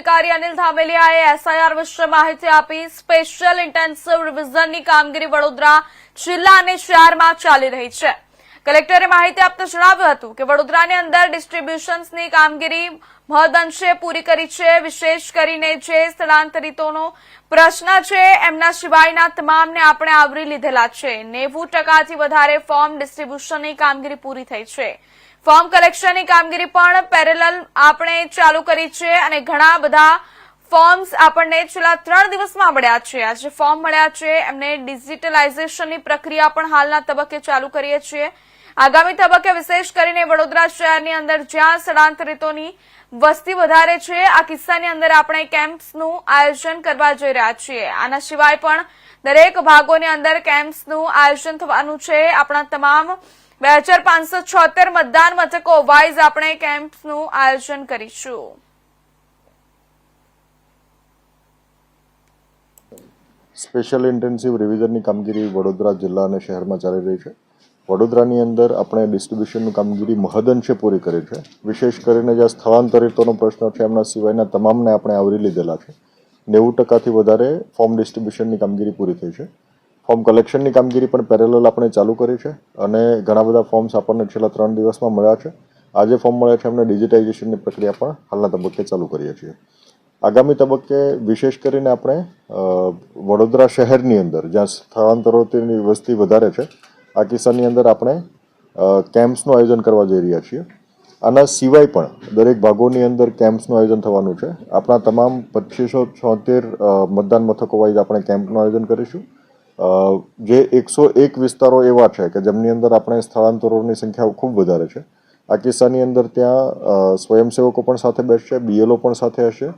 અધિકારી અનિલ ધામેલિયાએ એસઆઈઆર વિશે માહિતી આપી. સ્પેશિયલ ઇન્ટેન્સિવ રિવિઝનની કામગીરી વડોદરા જિલ્લા અને શહેરમાં ચાલી રહી છે. કલેક્ટરે માહિતી આપતા જણાવ્યું હતું કે વડોદરાની અંદર ડિસ્ટ્રીબ્યુશન્સની કામગીરી મહદઅંશે પૂરી કરી છે. વિશેષ કરીને જે સ્થળાંતરિતોનો પ્રશ્ન છે, એમના સિવાયના તમામને આપણે આવરી લીધેલા છે. નેવું ટકાથી વધારે ફોર્મ ડિસ્ટ્રીબ્યુશનની કામગીરી પૂરી થઈ છે. ફોર્મ કલેક્શનની કામગીરી પણ પેરેલલ આપણે ચાલુ કરી છે અને ઘણા બધા ફોર્મ્સ આપણને છેલ્લા ત્રણ દિવસમાં મળ્યા છે. આ જે ફોર્મ મળ્યા છે. એમને ડિજિટલાઇઝેશનની પ્રક્રિયા પણ હાલના તબક્કે ચાલુ કરીએ છીએ. આગામી તબક્કે વિશેષ કરીને વડોદરા શહેરની અંદર જ્યાં સ્થળાંતરિતોની વસ્તી વધારે છે, આ કિસ્સાની અંદર આપણે કેમ્પ્સનું આયોજન કરવા જઈ રહ્યા છીએ. આના સિવાય પણ દરેક ભાગોની અંદર કેમ્પ્સનું આયોજન થવાનું છે. આપણા તમામ બે હજાર પાંચસો છોતેર મતદાન મથકો વાઇઝ આપણે કેમ્પનું આયોજન કરીશું. સ્પેશિયલ ઇન્ટેન્સિવ રિવિઝનની કામગીરી વડોદરા જિલ્લા અને શહેરમાં ચાલી રહી છે. વડોદરાની અંદર આપણે ડિસ્ટ્રીબ્યુશનની કામગીરી મહદઅંશે પૂરી કરી છે. વિશેષ કરીને જ્યાં સ્થળાંતરિતોનો પ્રશ્ન છે, એમના સિવાયના તમામને આપણે આવરી લીધેલા છે. નેવું ટકાથી વધારે ફોર્મ ડિસ્ટ્રીબ્યુશનની કામગીરી પૂરી થઈ છે. ફોર્મ કલેક્શનની કામગીરી પણ પેરેલલ આપણે ચાલુ કરી છે અને ઘણા બધા ફોર્મ્સ આપણને છેલ્લા ત્રણ દિવસમાં મળ્યા છે. આજે ફોર્મ મળ્યા છે, એમને ડિજિટાઇઝેશનની પ્રક્રિયા પણ હાલના તબક્કે ચાલુ કરીએ છીએ. આગામી તબક્કે વિશેષ કરીને આપણે વડોદરા શહેરની અંદર, જ્યાં સ્થળાંતરોની વસ્તી વધારે છે, આ કિસ્સાની અંદર આપણે કેમ્પ્સનું આયોજન કરવા જઈ રહ્યા છીએ. આના સિવાય પણ દરેક ભાગોની અંદર કેમ્પ્સનું આયોજન થવાનું છે. આપણા તમામ પચીસો છોતેર મતદાન મથકો વાઇઝ આપણે કેમ્પનું આયોજન કરીશું. જે એકસો એક વિસ્તારો એવા છે કે જેમની અંદર આપણે સ્થળાંતરોની સંખ્યા ખૂબ વધારે છે. આ કિસ્સાની અંદર ત્યાં સ્વયંસેવકો પણ સાથે બેસશે બીએલઓ પણ સાથે હશે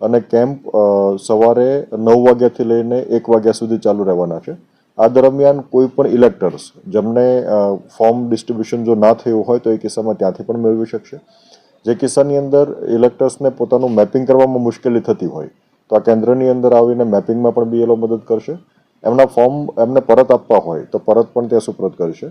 અને કેમ્પ સવારે નવ વાગ્યાથી લઈને એક વાગ્યા સુધી ચાલુ રહેવાના છે. આ દરમિયાન કોઈ પણ ઇલેક્ટર્સ જેમને ફોર્મ ડિસ્ટ્રીબ્યુશન જો ના થયું હોય તો એ કિસ્સામાં ત્યાંથી પણ મેળવી શકશે. જે કિસ્સાની અંદર ઇલેક્ટર્સને પોતાનું મેપિંગ કરવામાં મુશ્કેલી થતી હોય તો આ કેન્દ્રની અંદર આવીને મેપિંગમાં પણ બીએલઓ મદદ કરશે. એમના ફોર્મ એમને પરત આપવા હોય તો પરત પણ ત્યાં સુપ્રત કરશે